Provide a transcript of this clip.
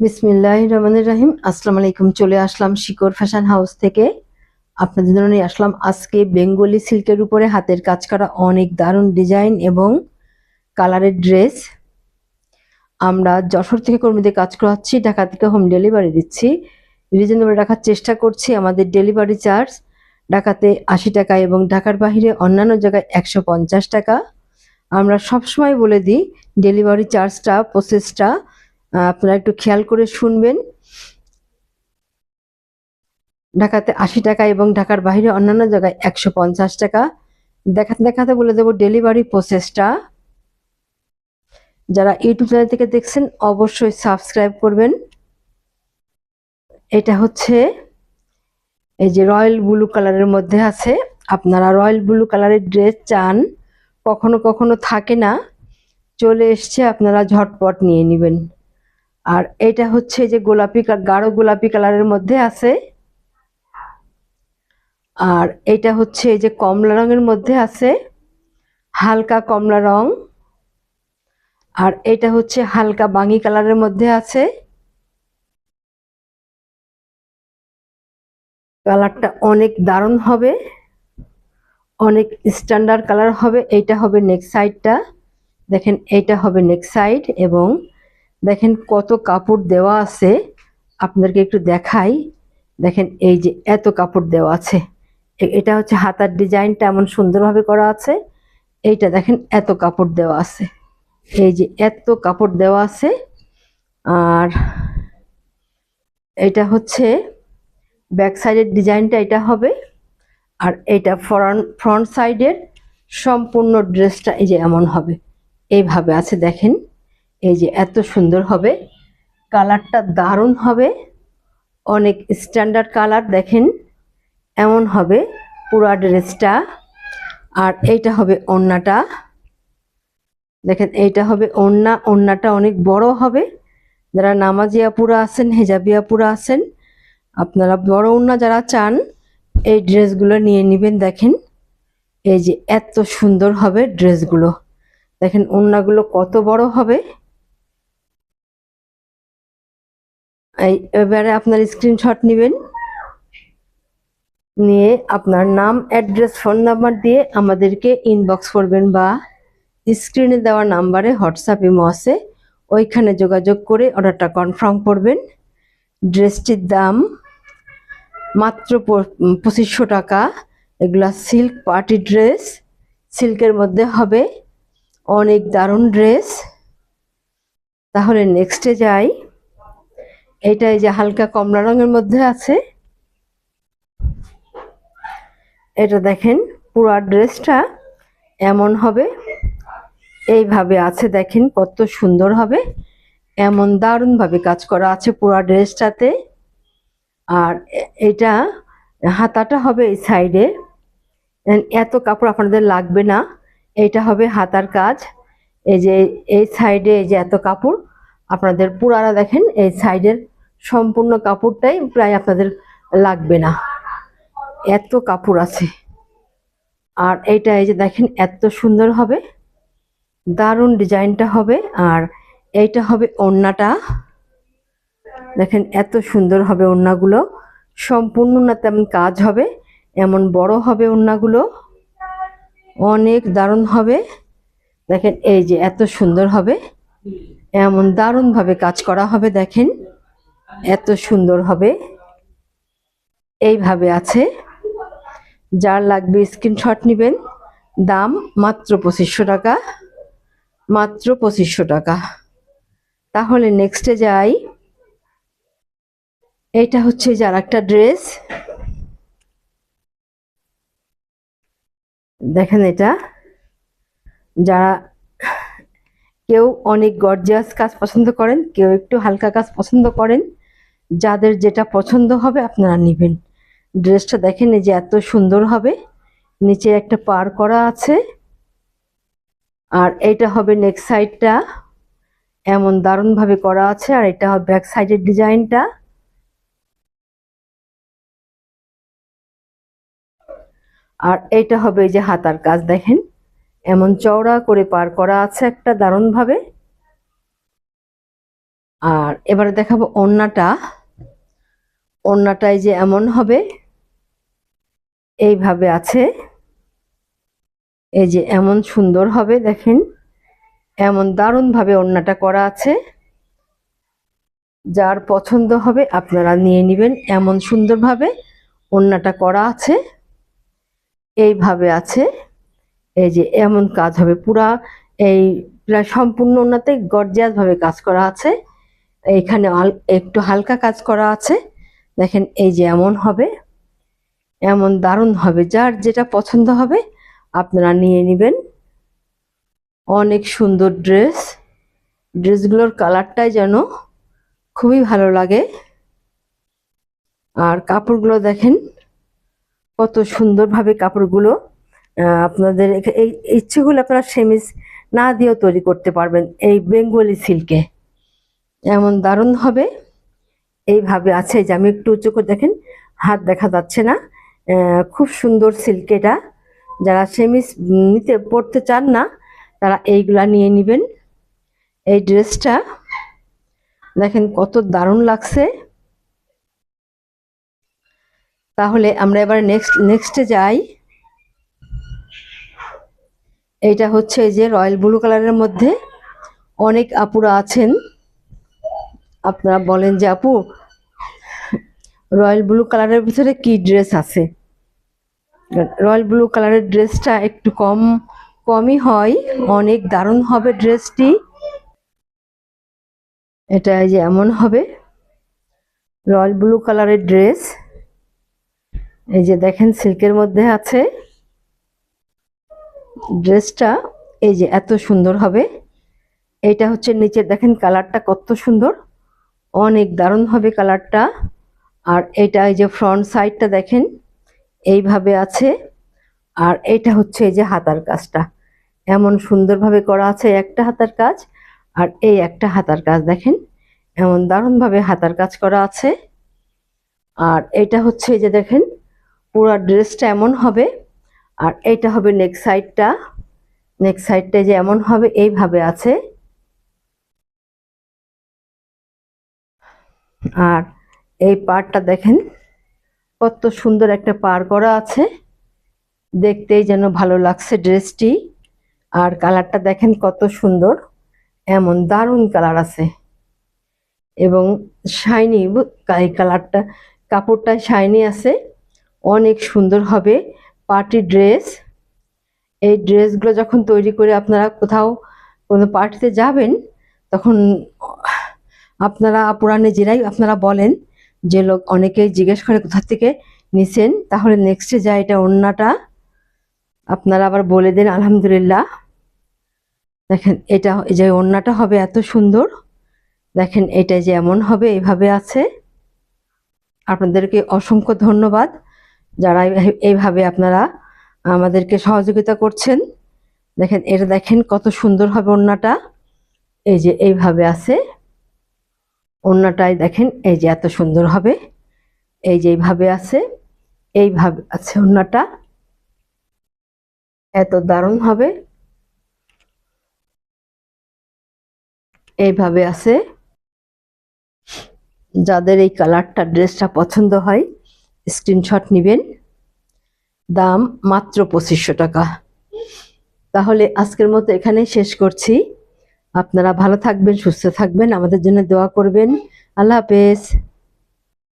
বিসমিল্লাহ রহমানুর রাহিম। আসসালামু আলাইকুম। চলে আসলাম শিকর ফ্যাশন হাউস থেকে। আপনাদের নিয়ে আসলাম আজকে বেঙ্গলি সিল্কের উপরে হাতের কাজ করা অনেক দারুণ ডিজাইন এবং কালারের ড্রেস। আমরা যশোর থেকে কর্মীদের কাজ করাচ্ছি, ঢাকা থেকে হোম ডেলিভারি দিচ্ছি। রিজনেবল রাখার চেষ্টা করছি, আমাদের ডেলিভারি চার্জ ঢাকাতে আশি টাকা এবং ঢাকার বাইরে অন্যান্য জায়গায় একশো পঞ্চাশ টাকা। আমরা সবসময় বলে দিই, ডেলিভারি চার্জটা, প্রসেসটা আপনারা একটু খেয়াল করে শুনবেন। ঢাকাতে আশি টাকা এবং ঢাকার বাইরে অন্যান্য জায়গায় একশো পঞ্চাশ টাকা। দেখাতে দেখাতে বলে দেবো ডেলিভারি প্রসেসটা। যারা ইউটিউব চ্যানেল থেকে দেখছেন, অবশ্যই সাবস্ক্রাইব করবেন। এটা হচ্ছে এই যে রয়্যাল ব্লু কালারের মধ্যে আছে। আপনারা রয়্যাল ব্লু কালারের ড্রেস চান, কখনো কখনো থাকে না। চলে এসছে, আপনারা ঝটপট নিয়ে নেবেন। আর এটা হচ্ছে যে গোলাপি গাঢ় গোলাপি কালারের মধ্যে আছে। আর এটা হচ্ছে যে কমলা রঙের মধ্যে আছে। হালকা কমলা রং। আর এটা হচ্ছে হালকা বাঙি কালারের মধ্যে আছে। কালারটা অনেক দারুণ হবে। অনেক স্ট্যান্ডার্ড কালার হবে। এইটা হবে নেক সাইডটা। দেখেন এইটা হবে নেক সাইড এবং দেখেন কত কাপড় দেওয়া আছে। আপনাদেরকে একটু দেখাই। দেখেন এই যে এত কাপড় দেওয়া আছে। এটা হচ্ছে হাতার ডিজাইনটা এমন সুন্দরভাবে করা আছে। এইটা দেখেন এত কাপড় দেওয়া আছে। এই যে এত কাপড় দেওয়া আছে। আর এটা হচ্ছে ব্যাক সাইডের ডিজাইনটা এটা হবে। আর এটা ফ্রন্ট ফ্রন্ট সাইডের সম্পূর্ণ ড্রেসটা এই যে এমন হবে। এইভাবে আছে দেখেন। এই যে এত সুন্দর হবে। কালারটা দারুণ হবে। অনেক স্ট্যান্ডার্ড কালার দেখেন, এমন হবে পুরা ড্রেসটা। আর এইটা হবে ওড়নাটা। দেখেন, এইটা হবে ওড়না। ওড়নাটা অনেক বড় হবে। যারা নামাজি আপুরা আছেন হেজাবি আপুরা আছেন, আপনারা বড় ওড়না যারা চান, এই ড্রেসগুলো নিয়ে নেবেন। দেখেন, এই যে এত সুন্দর হবে ড্রেসগুলো। দেখেন, ওড়নাগুলো কত বড় হবে। এবারে আপনার স্ক্রিনশট নেবেন। নিয়ে আপনার নাম অ্যাড্রেস ফোন নাম্বার দিয়ে আমাদেরকে ইনবক্স করবেন বা স্ক্রিনে দেওয়া নাম্বারে হোয়াটসঅ্যাপ ইমো আছে। ওইখানে যোগাযোগ করে অর্ডারটা কনফার্ম করবেন। ড্রেসটির দাম মাত্র পঁচিশশো টাকা। এগুলা সিল্ক পার্টি ড্রেস সিল্কের মধ্যে হবে অনেক দারুণ ড্রেস তাহলে নেক্সটে যাই। এটা এই যে হালকা কমলা রঙের মধ্যে আছে। এটা দেখেন, পুরো ড্রেসটা এমন হবে। এইভাবে আছে দেখেন, কত সুন্দর হবে। এমন দারুণভাবে কাজ করা আছে পুরো ড্রেসটাতে। আর এটা হাতাটা হবে এই সাইডে। এত কাপড় আপনাদের লাগবে না। এইটা হবে হাতার কাজ। এই যে এই সাইডে এই যে এত কাপড় আপনাদের পুরারা দেখেন, এই সাইডের সম্পূর্ণ কাপড়টাই প্রায় আপনাদের লাগবে না। এত কাপড় আছে। আর এইটা এই যে দেখেন, এত সুন্দর হবে। দারুণ ডিজাইনটা হবে। আর এইটা হবে ওড়নাটা। দেখেন, এত সুন্দর হবে ওড়নাগুলো। সম্পূর্ণ না তেমন কাজ হবে, এমন বড় হবে ওড়নাগুলো। অনেক দারুণ হবে। দেখেন, এই যে এত সুন্দর হবে। এমন দারুণভাবে কাজ করা হবে, দেখেন। এত সুন্দর হবে। এইভাবে আছে। যার লাগবে স্ক্রিনশট নেবেন। দাম মাত্র পঁচিশশো টাকা। মাত্র পঁচিশশো টাকা। তাহলে নেক্সটে যাই। এটা হচ্ছে যার একটা ড্রেস দেখেন এটা। যারা কেউ অনেক গর্জিয়াস কাজ পছন্দ করেন, কেউ একটু হালকা কাজ পছন্দ করেন, যাদের যেটা পছন্দ হবে আপনারা নেবেন। ড্রেসটা দেখেন যে এত সুন্দর হবে, নিচে একটা পার করা আছে, আর এইটা হবে নেক সাইডটা এমন দারুণভাবে করা আছে, আর এটা হবে ব্যাক সাইডের ডিজাইনটা। আর এইটা হবে এই যে হাতার কাজ, দেখেন। এমন চওড়া করে পার করা আছে একটা দারুণভাবে। আর এবারে দেখাবো ওড়নাটা। ওড়নাটায় যে এমন হবে, এইভাবে আছে। এই যে এমন সুন্দর হবে, দেখেন। এমন দারুণ ভাবে ওড়নাটা করা আছে। যার পছন্দ হবে আপনারা নিয়ে নেবেন। এমন সুন্দরভাবে ওড়নাটা করা আছে। এইভাবে আছে। এই যে এমন কাজ হবে, পুরা এই প্রায় সম্পূর্ণ ওনাতে গর্জিয়াস ভাবে কাজ করা আছে। এখানে একটু হালকা কাজ করা আছে। দেখেন এই যে এমন হবে, এমন দারুণ হবে, যার যেটা পছন্দ হবে আপনারা নিয়ে নেবেন। অনেক সুন্দর ড্রেস, ড্রেসগুলোর কালারটাই যেন খুবই ভালো লাগে। আর কাপড়গুলো দেখেন, কত সুন্দরভাবে কাপড়গুলো আপনাদের এই ইচ্ছেগুলো আপনারা সেমিস না দিয়েও তৈরি করতে পারবেন এই বেঙ্গলি সিল্কে। এমন দারুণ হবে। এইভাবে আছে যে, আমি একটু উঁচু করে দেখেন, হাত দেখা যাচ্ছে না। খুব সুন্দর সিল্ক এটা। যারা সেমিস নিতে, পড়তে চান না, তারা এইগুলা নিয়ে নেবেন। এই ড্রেসটা, দেখেন কত দারুণ লাগছে। তাহলে আমরা এবার নেক্সট নেক্সটে যাই। এইটা হচ্ছে এই যে রয়্যাল ব্লু কালারের মধ্যে অনেক আপুরা আছেন। আপনারা বলেন যে, আপু, রয়্যাল ব্লু কালারের ভিতরে কি ড্রেস আছে? রয়্যাল ব্লু কালারের ড্রেসটা একটু কম, কমই হয়, অনেক দারুণ হবে ড্রেসটি। এটা যে এমন হবে। রয়্যাল ব্লু কালারের ড্রেস। এই যে দেখেন, সিল্কের মধ্যে আছে। ড্রেসটা, এই যে এত সুন্দর হবে। এইটা হচ্ছে নিচের, দেখেন কালারটা কত সুন্দর। অনেক দারুণ হবে কালারটা। আর এটা এই যে ফ্রন্ট সাইডটা দেখেন, এইভাবে আছে। আর এটা হচ্ছে এই যে হাতার কাজটা। এমন সুন্দরভাবে করা আছে একটা হাতার কাজ আর এই একটা হাতার কাজ দেখেন। এমন দারুণভাবে হাতার কাজ করা আছে। আর এটা হচ্ছে এই যে দেখেন, পুরো ড্রেসটা এমন হবে আর এইটা হবে নেক সাইডটা নেক সাইডটা যে এমন হবে, এইভাবে আছে। আর এই পাড়টা দেখেন, কত সুন্দর একটা পার করা আছে। দেখতেই যেন ভালো লাগছে ড্রেসটি আর কালারটা দেখেন কত সুন্দর, এমন দারুণ কালার আছে। এবং শাইনি এই কালারটা কাপড়টা শাইনি আছে। অনেক সুন্দর হবে। Party dress. এই ড্রেসগুলো যখন তৈরি করে আপনারা কোথাও কোনো পার্টিতে যাবেন, তখন আপনারা আপুরা নিজেরাই আপনারা বলেন, যে লোক অনেকেই জিজ্ঞেস করে কোথা থেকে নিছেন, তাহলে নেক্সটে যায় এটা ওড়নাটা, আপনারা আবার বলে দেন, আলহামদুলিল্লাহ। দেখেন, এটা যে ওড়নাটা হবে এত সুন্দর। দেখেন, এটা যে এমন হবে এইভাবে আছে। আপনাদেরকে অসংখ্য ধন্যবাদ। যারা এইভাবে আপনারা আমাদেরকে সহযোগিতা করছেন, দেখেন এটা দেখেন কত সুন্দর হবে ওড়নাটা। এই যে এইভাবে আছে। ওড়নাটাই দেখেন, এই যে এত সুন্দর হবে। এই যে এইভাবে আছে এইভাবে আছে ওড়নাটা। এত দারুণ হবে। এইভাবে আছে। যাদের এই কালারটা, ড্রেসটা পছন্দ হয় স্ক্রিনশট নেবেন। দাম মাত্র পঁচিশশো টাকা। তাহলে আজকের মতো এখানেই শেষ করছি। আপনারা ভালো থাকবেন, সুস্থ থাকবেন। আমাদের জন্য দোয়া করবেন। আল্লাহ হাফেজ।